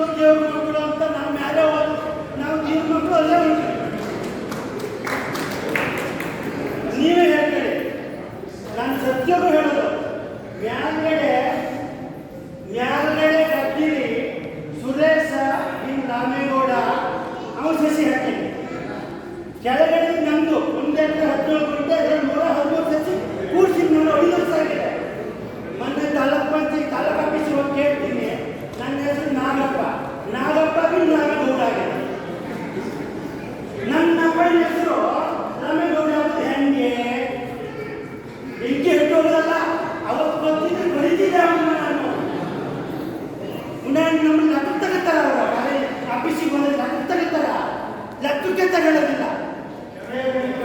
ಮಕ್ಕಳು ಮಕ್ಕಳು ಅಂತ ನಾವು ಮೇಲೆ ನಾವು ದೇವ್ರ ಮಕ್ಕಳು ಅಲ್ಲೇ ನೀವೇ ಹೇಳ್ತೀರಿ. ನಾನು ಸತ್ಯಕ್ಕೂ ಹೇಳೋದು. ಮ್ಯಾಲ್ಗಡೆ ಮ್ಯಾಲ್ಗಡೆ ಗದ್ದೀರಿ ಸುರೇಶ ಇನ್ ರಾಮೇಗೌಡ. ಅವ್ರು ಸಸಿ ಹಾಕಿದ್ವಿ ಕೆಳಗಡೆ ನಂದು ಮುಂದೆ ಹತ್ತು ಗಂಟೆ bella.